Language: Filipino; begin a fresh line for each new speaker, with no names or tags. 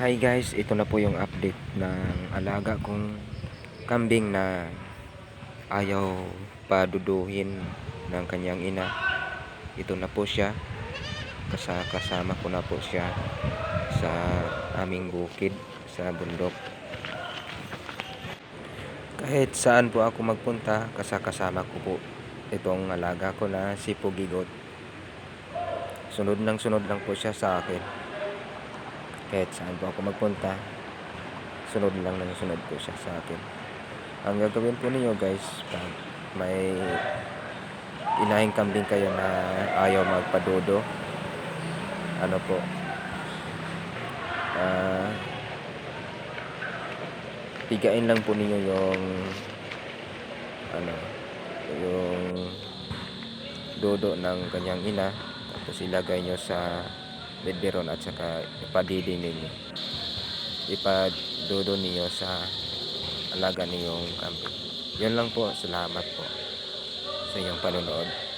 Hi guys, ito na po yung update ng alaga kong kambing na ayaw paduduhin ng kanyang ina. Ito na po siya. Kasa kasama ko na po siya sa aming bukid sa bundok. Kahit saan po ako magpunta, kasakasama ko po itong alaga ko na si Pugigot. Sunod ng sunod lang po siya sa akin kahit saan po ako magpunta. Sunod lang ng sunod po siya sa akin. Ang gagawin po ninyo guys pag may inahing kambing kayo na ayaw magpadodo ano po? Ah pigain lang po ninyo yung ano yung dodo ng kanyang ina. Tapos ilagay nyo sa biberon at saka ipadidi ninyo. Ipadodo niyo sa alaga niyong kambing yun lang po. Salamat po sa inyong panonood